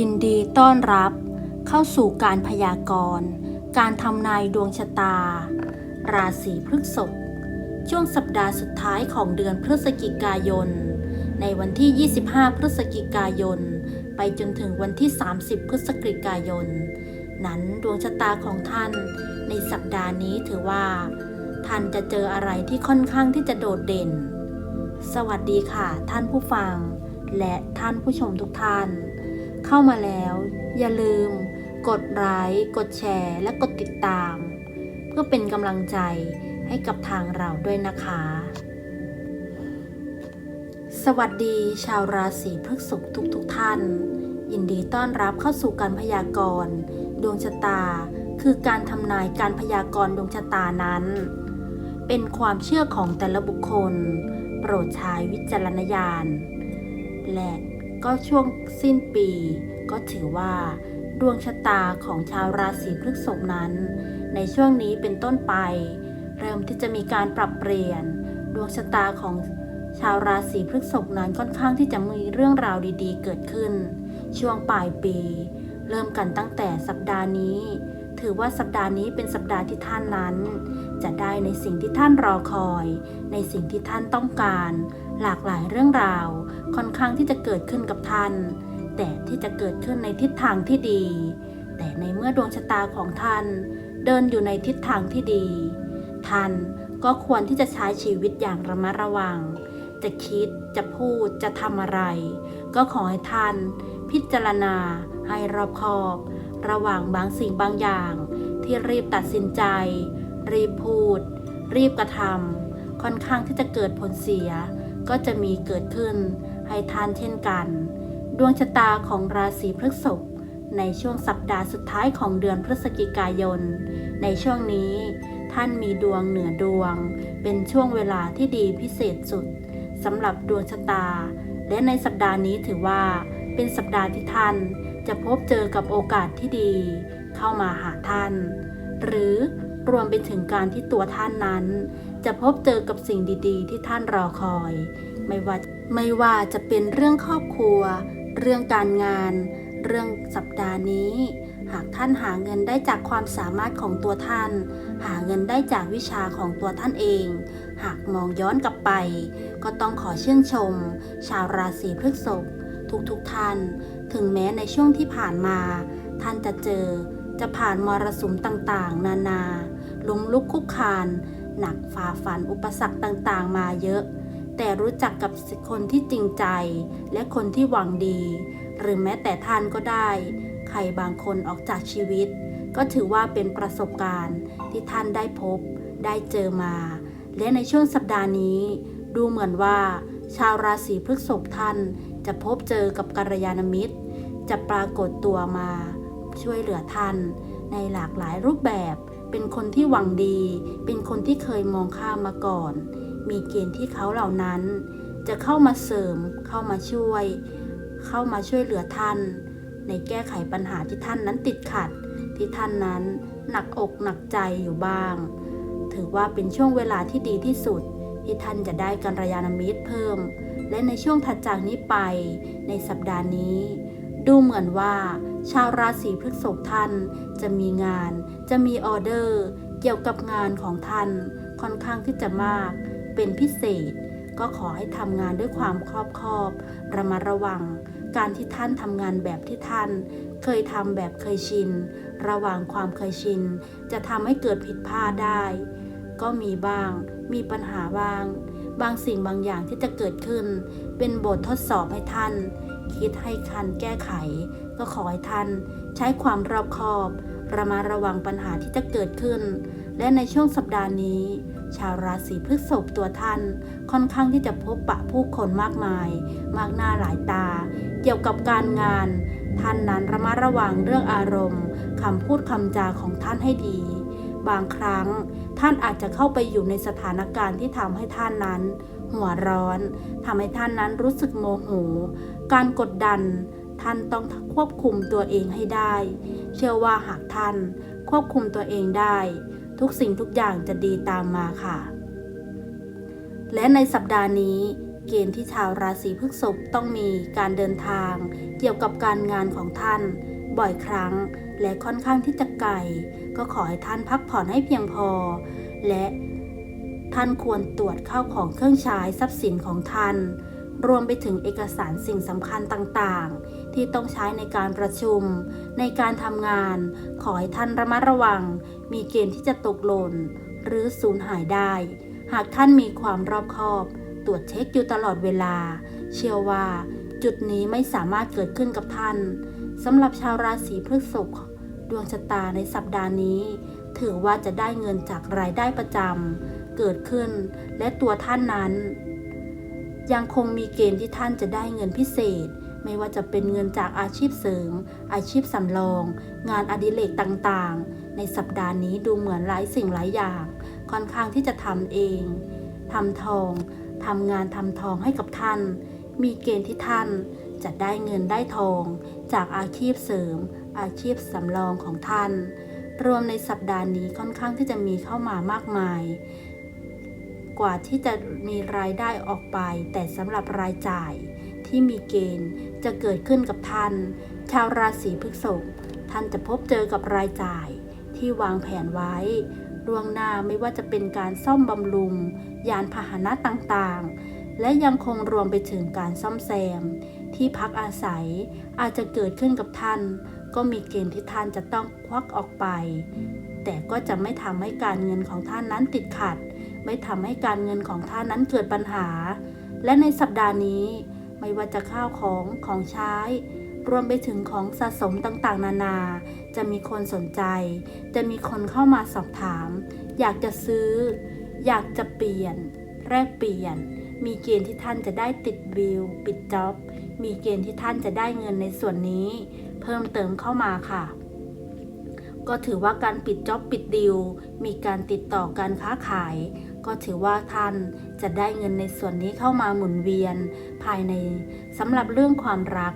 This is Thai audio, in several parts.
ยินดีต้อนรับ เข้าสู่การพยากรณ์ การทำนายดวงชะตา ราศีพฤษภช่วงสัปดาห์สุดท้ายของเดือนพฤศจิกายน ในวันที่ 25 พฤศจิกายน ไปจนถึงวันที่ 30 พฤศจิกายน นั้นดวงชะตาของท่าน ในสัปดาห์นี้ถือว่า ท่านจะเจออะไรที่ค่อนข้างที่จะโดดเด่น สวัสดีค่ะ ท่านผู้ฟัง และท่านผู้ชมทุกท่าน เข้ามาแล้ว อย่าลืม กดไลค์กดแชร์ และกดติดตาม เพื่อเป็นกำลังใจให้กับทางเราด้วยนะคะ สวัสดีชาวราศีพฤษภทุกทุกๆท่าน ยินดีต้อนรับเข้าสู่การพยากรณ์ดวงชะตา คือการทำนายการพยากรณ์ดวงชะตานั้น เป็นความเชื่อของแต่ละบุคคล โปรดใช้วิจารณญาณ และ ก็ช่วงสิ้นปี ก็ถือว่า ดวงชะตาของชาวราศีพฤษภนั้น ในช่วงนี้เป็นต้นไป เริ่มที่จะมีการปรับเปลี่ยน ดวงชะตาของชาวราศีพฤษภนั้นค่อนข้างที่จะมีเรื่องราวดีๆ เกิดขึ้น ช่วงปลายปี เริ่มกันตั้งแต่สัปดาห์นี้ ถือว่าสัปดาห์นี้เป็นสัปดาห์ที่ท่านนั้น จะได้ในสิ่งที่ท่านรอคอย ในสิ่งที่ท่านต้องการ หลากหลายเรื่องราว ค่อนข้างที่จะเกิดขึ้นกับท่าน แต่ที่จะเกิดขึ้นในทิศทางที่ดี แต่ในเมื่อดวงชะตาของท่าน เดินอยู่ในทิศทางที่ดี ท่านก็ควรที่จะใช้ชีวิตอย่างระมัดระวัง จะคิดจะพูดจะทำอะไร ก็ขอให้ท่าน พิจารณา ให้รอบคอบ ระหว่างบางสิ่งบางอย่าง ที่รีบตัดสินใจ รีบพูด รีบกระทำค่อนข้างที่จะเกิดผลเสีย ก็จะมีเกิดขึ้นให้ท่านเช่นกัน ดวงชะตาของราศีพฤษภในช่วงสัปดาห์สุดท้ายของเดือนพฤศจิกายน ในช่วงนี้ ท่านมีดวงเหนือดวง เป็นช่วงเวลาที่ดีพิเศษสุดสำหรับดวงชะตา และในสัปดาห์นี้ถือว่า เป็นสัปดาห์ที่ท่านจะพบเจอกับโอกาสที่ดี เข้ามาหาท่าน หรือรวมไปถึงการที่ตัวท่านนั้น จะพบเจอกับสิ่งดีๆ ที่ท่านรอคอย ไม่ว่าไม่ว่าจะเป็นเรื่องครอบครัว เรื่องการงาน เรื่องสัปดาห์นี้ หากท่านหาเงินได้จากความสามารถของตัวท่าน หาเงินได้จากวิชาของตัวท่านเอง หากมองย้อนกลับไป ก็ต้องขอชื่นชม ชาวราศีพฤษภทุกๆทท่าน ถึงแม้ในช่วงที่ผ่านมา ท่านจะเจอจะผ่านมรสุมต่างๆ นานาล้มลุกคุกคาน หนักฝ่าฟันอุปสรรคต่างๆ มาเยอะ แต่รู้จักกับคนที่จริงใจ และคนที่หวังดี หรือแม้แต่ท่านก็ได้ ใครบางคนออกจากชีวิต ก็ถือว่าเป็นประสบการณ์ที่ท่านได้พบ ได้เจอมา และในช่วงสัปดาห์นี้ ดูเหมือนว่า ชาวราศีพฤษภท่านจะพบเจอกับกัลยาณมิตร จะปรากฏตัวมา ช่วยเหลือท่านในหลากหลายรูปแบบ เป็นคนที่หวังดี เป็นคนที่เคยมองข้ามมาก่อน มีเกณฑ์ที่เขาเหล่านั้น จะเข้ามาเสริม เข้ามาช่วย เข้ามาช่วยเหลือท่าน ในแก้ไขปัญหาที่ท่านนั้นติดขัด ที่ท่านนั้นหนักอกหนักใจอยู่บ้าง ถือว่าเป็นช่วงเวลาที่ดีที่สุด ที่ท่านจะได้กัลยาณมิตรเพิ่ม และในช่วงถัดจากนี้ไป ในสัปดาห์นี้ ดูเหมือนว่า ชาวราศีพฤษภท่านจะมีงาน จะมีออเดอร์ เกี่ยวกับงานของท่านค่อนข้างที่จะมาก เป็นพิเศษ ก็ขอให้ทำงานด้วยความครอบคอบระมัดระวัง การที่ท่านทำงานแบบที่ท่าน เคยทำแบบเคยชิน ระหว่างความเคยชิน จะทำให้เกิดผิดพลาดได้ ก็มีบ้าง มีปัญหาบ้าง บางสิ่งบางอย่างที่จะเกิดขึ้น เป็นบททดสอบให้ท่าน คิดให้คันแก้ไข ก็ขอให้ท่านใช้ความรอบคอบระมัดระวังปัญหาที่จะเกิดขึ้น และในช่วงสัปดาห์นี้ ชาวราศีพฤษภตัวท่าน ค่อนข้างที่จะพบปะผู้คนมากมาย มากหน้าหลายตา เกี่ยวกับการงาน ท่านนั้นระมัดระวังเรื่องอารมณ์คำพูดคำจาของท่านให้ดี บางครั้งท่านอาจจะเข้าไปอยู่ในสถานการณ์ที่ทำให้ท่านนั้น หัวร้อนทำให้ท่านนั้นรู้สึกโมโห การกดดัน ท่านต้องควบคุมตัวเองให้ได้ เชื่อว่าหากท่านควบคุมตัวเองได้ ทุกสิ่งทุกอย่างจะดีตามมาค่ะ และในสัปดาห์นี้ เกณฑ์ที่ชาวราศีพฤษภต้องมีการเดินทาง เกี่ยวกับการงานของท่าน บ่อยครั้ง และค่อนข้างที่จะไกล ก็ขอให้ท่านพักผ่อนให้เพียงพอ และท่านควรตรวจเข้าของเครื่องใช้ทรัพย์สินของท่าน รวมไปถึงเอกสารสิ่งสำคัญต่างๆ ที่ต้องใช้ในการประชุม ในการทำงาน ขอให้ท่านระมัดระวัง มีเกณฑ์ที่จะตกหล่น หรือสูญหายได้ หากท่านมีความรอบคอบ ตรวจเช็คอยู่ตลอดเวลา เชื่อว่า จุดนี้ไม่สามารถเกิดขึ้นกับท่านสำหรับชาวราศีพฤษภดวงชะตาในสัปดาห์นี้ ถือว่าจะได้เงินจากรายได้ประจำเกิดขึ้นและตัวท่านนั้น ยังคงมีเกณฑ์ที่ท่านจะได้เงินพิเศษ ไม่ว่าจะเป็นเงินจากอาชีพเสริม อาชีพสำรอง งานอดิเรกต่างๆ ในสัปดาห์นี้ดูเหมือนหลายสิ่งหลายอย่าง ค่อนข้างที่จะทำเองทำทองทำงานทำทองให้กับท่าน มีเกณฑ์ที่ท่านจะได้เงินได้ทอง จากอาชีพเสริม อาชีพสำรองของท่าน รวมในสัปดาห์นี้ค่อนข้างที่จะมีเข้ามามากมาย กว่าที่จะมีรายได้ออกไป แต่สำหรับรายจ่ายที่มีเกณฑ์จะเกิดขึ้นกับท่าน ชาวราศีพฤษภท่านจะพบเจอกับรายจ่ายที่วางแผนไว้ล่วงหน้าไม่ว่าจะเป็นการซ่อมบำรุง ยานพาหนะต่างๆ และยังคงรวมไปถึงการซ่อมแซม ที่พักอาศัยอาจจะเกิดขึ้นกับท่าน ก็มีเกณฑ์ที่ท่านจะต้องควักออกไป แต่ก็จะไม่ทำให้การเงินของท่านนั้นติดขัด ไม่ทำให้การเงินของท่านนั้นเกิดปัญหา และในสัปดาห์นี้ ไม่ว่าจะข้าวของของใช้ รวมไปถึงของสะสมต่างๆ นานา จะมีคนสนใจ จะมีคนเข้ามาสอบถาม อยากจะซื้อ อยากจะเปลี่ยน แลกเปลี่ยน มีเกณฑ์ที่ท่านจะได้ติดวิวปิดจ็อบมีเกณฑ์ที่ท่านจะได้เงินในส่วนนี้ เพิ่มเติมเข้ามาค่ะ ก็ถือว่าการปิดจ็อบปิดดิว มีการติดต่อการค้าขาย ก็ถือว่าท่านจะได้เงินในส่วนนี้เข้ามาหมุนเวียนภายในสำหรับเรื่องความรัก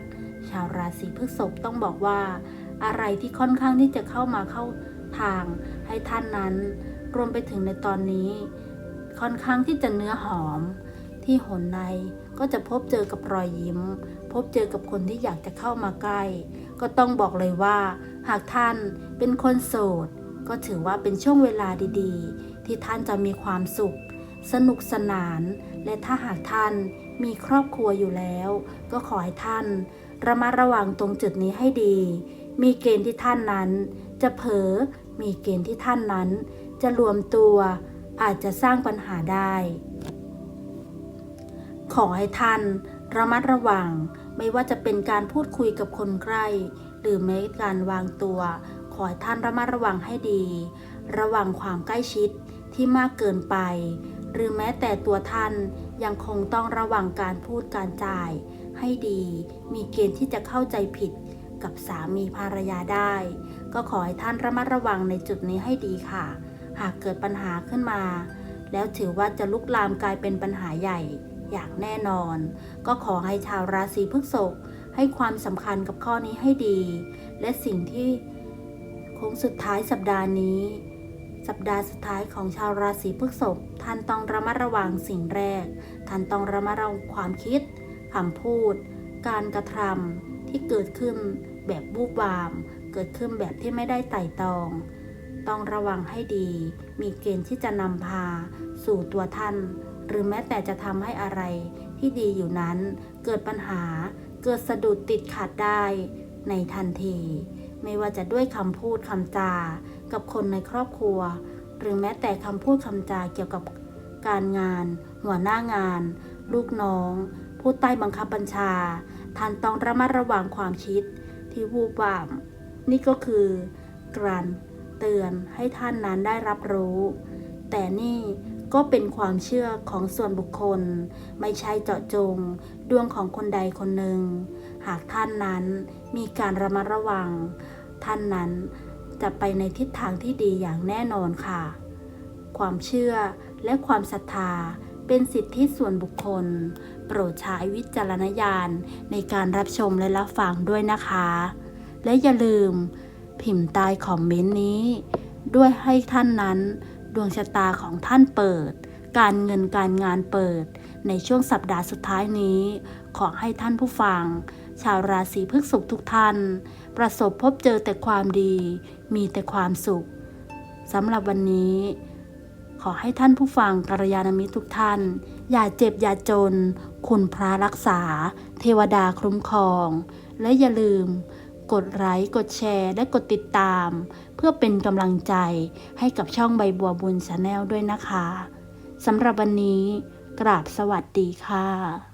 ชาวราศีพฤษภต้องบอกว่า อะไรที่ค่อนข้างที่จะเข้ามาเข้าทางให้ท่านนั้น รวมไปถึงในตอนนี้ ค่อนข้างที่จะเนื้อหอม ที่หนในก็จะพบเจอกับรอยยิ้ม พบเจอกับคนที่อยากจะเข้ามาใกล้ ก็ต้องบอกเลยว่า หากท่านเป็นคนโสด ก็ถือว่าเป็นช่วงเวลาดีๆ ที่ท่านจะมีความสุข สนุกสนาน และถ้าหากท่านมีครอบครัวอยู่แล้ว ก็ขอให้ท่าน ระมัดระวังตรงจุดนี้ให้ดี มีเกณฑ์ที่ท่านนั้น จะเผลอมีเกณฑ์ที่ท่านนั้น จะรวมตัวอาจจะสร้างปัญหาได้ ขอให้ท่านระมัดระวังไม่ว่าจะเป็นการพูดคุยกับคนใกล้ หรือแม้การวางตัว ขอให้ท่านระมัดระวังให้ดี ระวังความใกล้ชิด ที่มากเกินไป หรือแม้แต่ตัวท่านยังคงต้องระวังการพูดการจ่าย ให้ดี มีเกณฑ์ที่จะเข้าใจผิดกับสามีภรรยาได้ ก็ขอให้ท่านระมัดระวังในจุดนี้ให้ดีค่ะ หากเกิดปัญหาขึ้นมา แล้วถือว่าจะลุกลามกลายเป็นปัญหาใหญ่อย่างแน่นอน ก็ขอให้ชาวราศีพฤษภให้ความสำคัญกับข้อนี้ให้ดี และสิ่งที่โค้งสุดท้ายสัปดาห์นี้ สัปดาห์สุดท้ายของชาวราศีพฤษภท่านต้องระมัดระวังสิ่งแรก ท่านต้องระมัดระวังความคิดคำพูด การกระทำที่เกิดขึ้นแบบบูบวาม เกิดขึ้นแบบที่ไม่ได้ไต่ตอง ต้องระวังให้ดี มีเกณฑ์ที่จะนำพา สู่ตัวท่าน หรือแม้แต่จะทำให้อะไรที่ดีอยู่นั้น เกิดปัญหา เกิดสะดุดติดขัดได้ในทันที ไม่ว่าจะด้วยคำพูดคำจา กับคนในครอบครัว หรือแม้แต่คำพูดคำจาเกี่ยวกับการงาน หัวหน้างาน ลูกน้อง ผู้ใต้บังคับบัญชา ท่านต้องระมัดระวังความคิดที่วูบวามนี่ก็คือการเตือนให้ท่านนั้นได้รับรู้ แต่นี่ ก็เป็นความเชื่อของส่วนบุคคล ไม่ใช่เจาะจงดวงของคนใดคนหนึ่ง หากท่านนั้นมีการระมัดระวัง ท่านนั้นจะไปในทิศทางที่ดีอย่างแน่นอนค่ะ ความเชื่อและความศรัทธาเป็นสิทธิส่วนบุคคล โปรดใช้วิจารณญาณในการรับชมและรับฟังด้วยนะคะ และอย่าลืมพิมพ์ใต้คอมเมนต์นี้ ด้วยให้ท่านนั้น ดวงชะตาของท่านเปิด การเงินการงานเปิด ในช่วงสัปดาห์สุดท้ายนี้ ขอให้ท่านผู้ฟัง ชาวราศีพฤษภทุกท่าน ประสบพบเจอแต่ความดี มีแต่ความสุขสำหรับวันนี้ ขอให้ท่านผู้ฟังกัลยาณมิตรทุกท่าน อย่าเจ็บอย่าจน คุณพระรักษา เทวดาคุ้มครอง และอย่าลืม กดไลค์กดแชร์ และกดติดตาม เพื่อเป็นกำลังใจให้กับช่องใบบัวบุญชาแนลด้วยนะคะสำหรับวันนี้กราบสวัสดีค่ะ